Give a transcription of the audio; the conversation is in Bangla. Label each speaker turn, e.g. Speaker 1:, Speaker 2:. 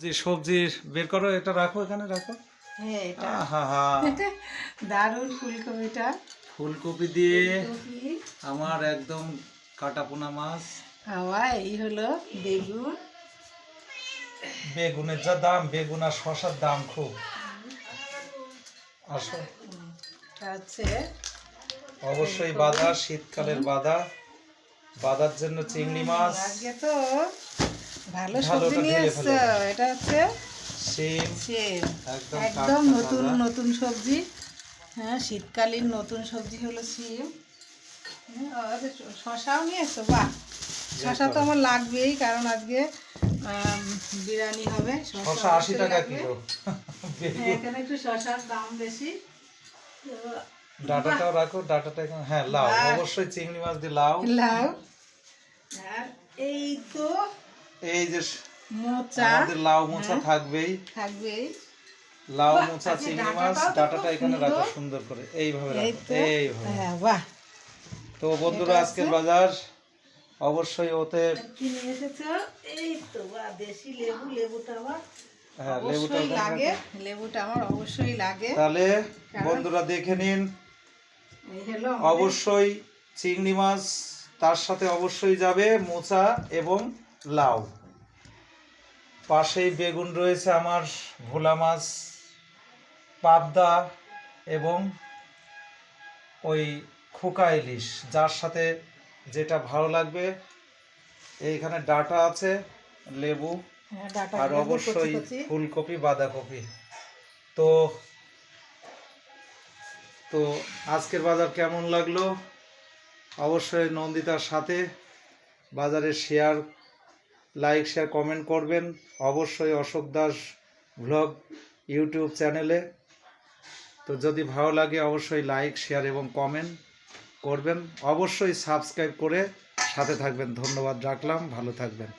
Speaker 1: যে সবজি বের করো এটা রাখো এখানে রাখো।
Speaker 2: হ্যাঁ এটা। দারুণ ফুলকপিটা।
Speaker 1: ফুলকপি দিয়ে আমার একদম কাটা পোনা মাছ।
Speaker 2: খাওয়া এই হলো বেগুন।
Speaker 1: বেগুনের যা দাম বেগুন আর শশার দাম খুব। আসো। অবশ্যই বাধা শীতকালের বাধা বাধার জন্য চিংড়ি মাছ।
Speaker 2: আজকে তো। ভালো সবজি নিয়ে এসছো এটা হচ্ছে
Speaker 1: সিম
Speaker 2: সেম।
Speaker 1: একদম
Speaker 2: নতুন নতুন সবজি। হ্যাঁ শীতকালীন নতুন সবজি হলো সিম। হ্যাঁ, শশাও নিয়ে এসছো? বাহ! শশা তো আমার লাগবেই কারণ আজকে বিরিয়ানি হবে
Speaker 1: শশা আশি টাকা কিলো।
Speaker 2: হ্যাঁ, এখানে একটু শশার দাম বেশি।
Speaker 1: ডাটাটাও রাখো ডাটাটা এখানে হ্যাঁ লাউ। অবশ্যই চিংড়ি মাছ দিয়ে লাউ।
Speaker 2: লাউ। আর এই তো
Speaker 1: এই যে
Speaker 2: মোচা।
Speaker 1: আমাদের লাউ মোচা
Speaker 2: হ্যাঁ।
Speaker 1: থাকবেই।
Speaker 2: থাকবেই
Speaker 1: লাউ মোচা চিংড়ি মাছ ডাটাটা এখানে রাখো
Speaker 2: সুন্দর।
Speaker 1: করে। এইভাবে
Speaker 2: এই
Speaker 1: রাখো এইভাবে।
Speaker 2: হ্যাঁ বাহ।
Speaker 1: তো বন্ধুরা আজকের বাজার অবশ্যই ওতে
Speaker 2: কি নিয়ে এসেছ। এই তো দেশি লেবু লেবুটা আমার
Speaker 1: হ্যাঁ লেবুটা
Speaker 2: লাগে। লেবুটা আমার অবশ্যই লাগে।
Speaker 1: তাহলে বন্ধুরা দেখে নিন। অবশ্যই চিংড়ি মাছ তার সাথে অবশ্যই যাবে মোচা এবং লাউ। পাশেই বেগুন রয়েছে আমার ভোলা মাছ পাবদা এবং ওই খোকা ইলিশ। যার সাথে যেটা ভালো লাগবে এইখানে ডাটা আছে লেবু
Speaker 2: হ্যাঁ,
Speaker 1: আর অবশ্যই। ফুলকপি বাঁধাকপি। তো তো আজকের বাজার কেমন লাগল? অবশ্যই নন্দিতার সাথে বাজারে শেয়ার লাইক শেয়ার কমেন্ট করবেন। অবশ্যই অশোক দাস ভ্লগ ইউটিউব চ্যানেলে তো যদি ভালো লাগে, অবশ্যই লাইক শেয়ার এবং কমেন্ট করবেন। অবশ্যই সাবস্ক্রাইব করে সাথে থাকবেন। ধন্যবাদ, রাখলাম। ভালো থাকবেন।